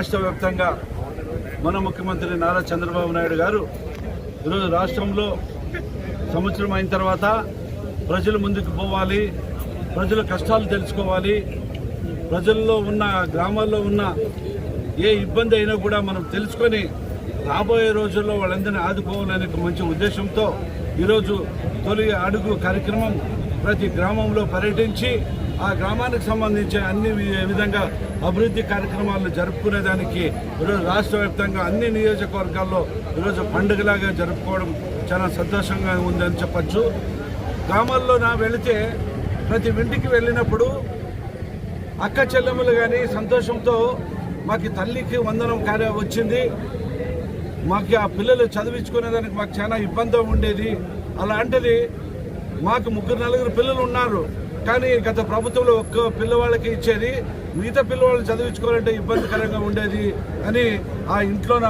రాష్ట్ర వ్యాప్తంగా మన ముఖ్యమంత్రి నారా చంద్రబాబు నాయుడు గారు ఈరోజు రాష్ట్రంలో సంవత్సరం అయిన తర్వాత ప్రజలు ముందుకు పోవాలి ప్రజల కష్టాలు తెలుసుకోవాలి ప్రజల్లో ఉన్న గ్రామాల్లో ఉన్న ఏ ఇబ్బంది అయినా కూడా మనం తెలుసుకొని రాబోయే రోజుల్లో వాళ్ళందరినీ ఆదుకోవాలనే మంచి ఉద్దేశంతో ఈరోజు తొలి అడుగు కార్యక్రమం ప్రతి గ్రామంలో పర్యటించి ఆ గ్రామానికి సంబంధించి అన్ని విధంగా అభివృద్ధి కార్యక్రమాలు జరుపుకునేదానికి ఈరోజు రాష్ట్ర వ్యాప్తంగా అన్ని నియోజకవర్గాల్లో ఈరోజు పండుగలాగా జరుపుకోవడం చాలా సంతోషంగా ఉందని చెప్పచ్చు. గ్రామాల్లో నా వెళితే ప్రతి ఇంటికి వెళ్ళినప్పుడు అక్క చెల్లెములు కానీ సంతోషంతో మాకు తల్లికి వందనం కార్య వచ్చింది. మాకు ఆ పిల్లలు చదివించుకునేదానికి మాకు చాలా ఇబ్బంది ఉండేది. అలాంటిది మాకు ముగ్గురు నలుగురు పిల్లలు ఉన్నారు. కానీ గత ప్రభుత్వంలో ఒక్క పిల్లవాళ్ళకి ఇచ్చేది మిగతా పిల్లవాళ్ళు చదివించుకోవాలంటే ఇబ్బందికరంగా ఉండేది అని ఆ ఇంట్లోన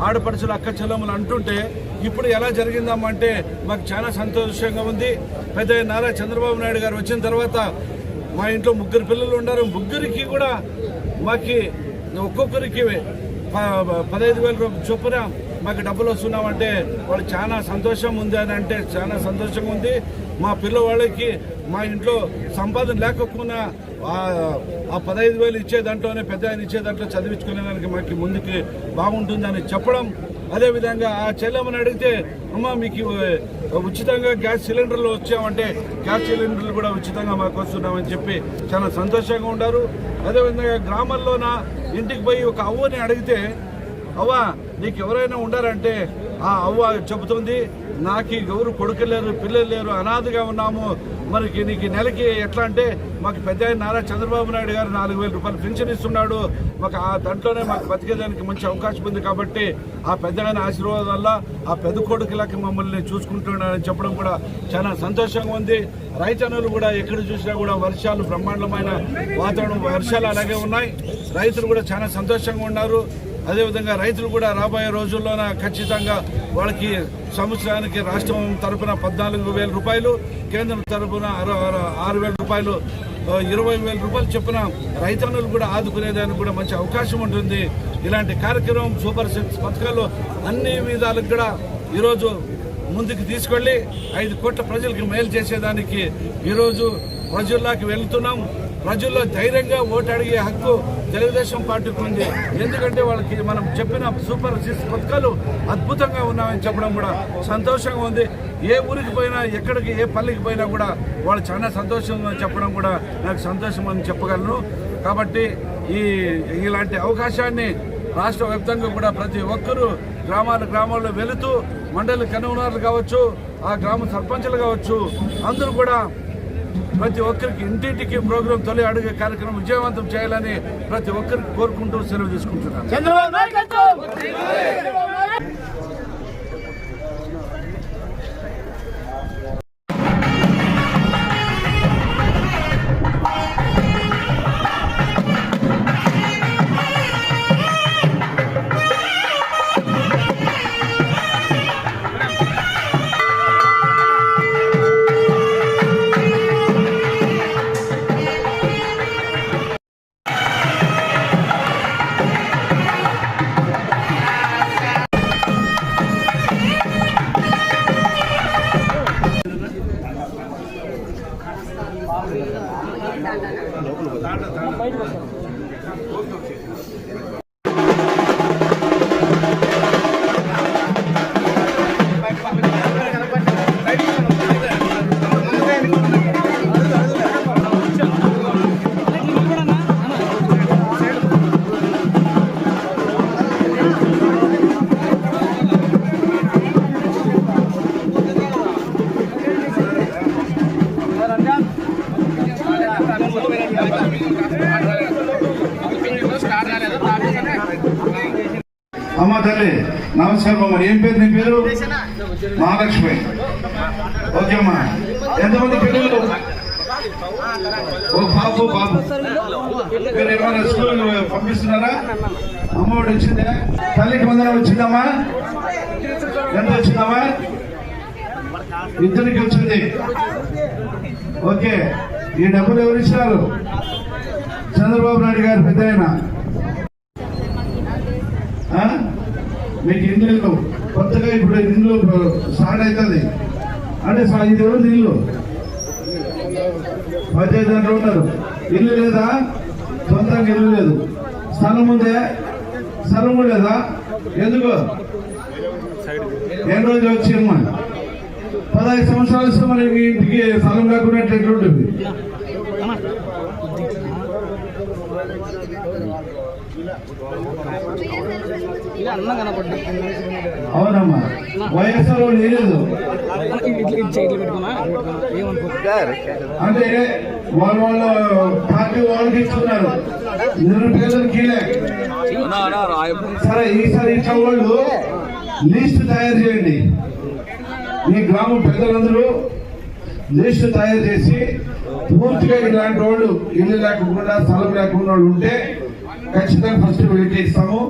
ఆడపడుచులు అక్క చెల్లెములు అంటుంటే ఇప్పుడు ఎలా జరిగిందమ్మంటే మాకు చాలా సంతోషంగా ఉంది. పెద్ద నారా చంద్రబాబు నాయుడు గారు వచ్చిన తర్వాత మా ఇంట్లో ముగ్గురు పిల్లలు ఉన్నారు. ముగ్గురికి కూడా మాకి ఒక్కొక్కరికి ప- పదహైదు వేల రూపాయలు చొప్పున మాకు డబ్బులు వస్తున్నామంటే వాళ్ళు చాలా సంతోషం ఉంది అని అంటే చాలా సంతోషంగా ఉంది. మా పిల్లవాళ్ళకి మా ఇంట్లో సంపాదన లేకపోయినా ఆ- పదహైదు వేలు ఇచ్చే దాంట్లోనే పెద్ద ఆయన ఇచ్చే దాంట్లో చదివించుకునేదానికి మాకు ముందుకి బాగుంటుందని చెప్పడం. అదేవిధంగా ఆ చెల్లెమ్మని అడిగితే అమ్మ మీకు ఉచితంగా గ్యాస్ సిలిండర్లు వచ్చామంటే గ్యాస్ సిలిండర్లు కూడా ఉచితంగా మాకు వస్తున్నామని చెప్పి చాలా సంతోషంగా ఉన్నారు. అదేవిధంగా గ్రామాల్లోన ఇంటికి పోయి ఒక అవ్వని అడిగితే అవ్వ నీకు ఎవరైనా ఉండారంటే ఆ అవ్వ చెబుతుంది నాకు ఎవరు కొడుకు లేరు పిల్లలు లేరు అనాథగా ఉన్నాము. మరి నీకు నెలకి ఎట్లా అంటే మాకు పెద్ద ఆయన నారా చంద్రబాబు నాయుడు గారు నాలుగు వేల రూపాయలు పెన్షన్ ఇస్తున్నాడు. మాకు ఆ దాంట్లోనే మాకు బతికేదానికి మంచి అవకాశం ఉంది కాబట్టి ఆ పెద్ద ఆయన ఆశీర్వాదం వల్ల ఆ పెద్ద కొడుకులకి మమ్మల్ని చూసుకుంటున్నాడని చెప్పడం కూడా చాలా సంతోషంగా ఉంది. రైతన్నులు కూడా ఎక్కడ చూసినా కూడా వర్షాలు బ్రహ్మాండమైన వాతావరణం వర్షాలు అలాగే ఉన్నాయి. రైతులు కూడా చాలా సంతోషంగా ఉన్నారు. అదేవిధంగా రైతులు కూడా రాబోయే రోజుల్లోన ఖచ్చితంగా వాళ్ళకి సంవత్సరానికి రాష్ట్రం తరపున పద్నాలుగు వేల రూపాయలు కేంద్రం తరపున ఆరు- వేల రూపాయలు ఇరవై వేల రూపాయలు చెప్పిన రైతన్నులు కూడా ఆదుకునేదానికి కూడా మంచి అవకాశం ఉంటుంది. ఇలాంటి కార్యక్రమం సూపర్ సిక్స్ పథకాలు అన్ని విధాలకు కూడా ఈరోజు ముందుకు తీసుకెళ్ళి ఐదు కోట్ల ప్రజలకు మేలు చేసేదానికి ఈరోజు ప్రజల్లోకి వెళ్తున్నాం. ప్రజల్లో ధైర్యంగా ఓటు అడిగే హక్కు తెలుగుదేశం పార్టీకి ఉంది. ఎందుకంటే వాళ్ళకి మనం చెప్పిన సూపర్ సిక్స్ పథకాలు అద్భుతంగా ఉన్నామని చెప్పడం కూడా సంతోషంగా ఉంది. ఏ ఊరికి పోయినా ఎక్కడికి ఏ పల్లికి పోయినా కూడా వాళ్ళు చాలా సంతోషంగా చెప్పడం కూడా నాకు సంతోషం అని చెప్పగలను. కాబట్టి ఈ ఇలాంటి అవకాశాన్ని రాష్ట్ర వ్యాప్తంగా కూడా ప్రతి ఒక్కరూ గ్రామాల గ్రామాల్లో వెళుతూ మండలి కన్వీనర్లు కావచ్చు ఆ గ్రామ సర్పంచులు కావచ్చు అందరూ కూడా ప్రతి ఒక్కరికి ఇంటింటికి ప్రోగ్రాం తొలి అడుగు కార్యక్రమం విజయవంతం చేయాలని ప్రతి ఒక్కరికి కోరుకుంటూ సెలవు తీసుకుంటున్నాను. చంద్రబాబు అమ్మ తల్లి నమస్కారం అమ్మ. ఏం పేరు నీ పేరు? మహాలక్ష్మి. ఓకే అమ్మా. ఎంతమంది పిల్లలు? ఓ బాబు బాబు. మీరు ఏమైనా స్కూల్ పంపిస్తున్నారా? అమ్మఒడి వచ్చిందా? తల్లికి వందన వచ్చిందమ్మా? ఎంత వచ్చిందమ్మా? ఇద్దరికి వచ్చింది. ఓకే. ఈ డబ్బులు ఎవరు ఇచ్చినారు? చంద్రబాబు నాయుడు గారు పెద్ద ఆయన మీకు ఇండ్లు కొత్తగా ఇప్పుడు ఇండ్లు స్టార్ట్ అవుతుంది. అంటే సా- ఇది ఎవరు ఇల్లు? పదిహేను గంటలు ఉన్నారు ఇల్లు లేదా? సొంతంగా ఇల్లు లేదు. స్థలం ఉందే? స్థలం లేదా? ఎందుకు? ఎన్ని రోజులు వచ్చిమ్మా పదహైదు సంవత్సరాలు ఇస్తే ఇంటికి స్థలం లేకుండా ఎట్లుంటుంది అవునమ్మా. వైఎస్ఆర్ వాళ్ళు అంటే వాళ్ళ వాళ్ళ పార్టీ వాళ్ళకి ఇస్తున్నారు. నిరుపేదలు కీలే. సరే ఈసారి ఇట్లా వాళ్ళు లిస్ట్ తయారు చేయండి. మీ గ్రామ పెద్దలందరూ లిస్ట్ తయారు చేసి పూర్తిగా ఇలాంటి వాళ్ళు ఇల్లు లేకుండా స్థలం లేకుండా వాళ్ళు ఉంటే ఖచ్చితంగా ఫస్ట్ వెయిట్ ఇస్తాము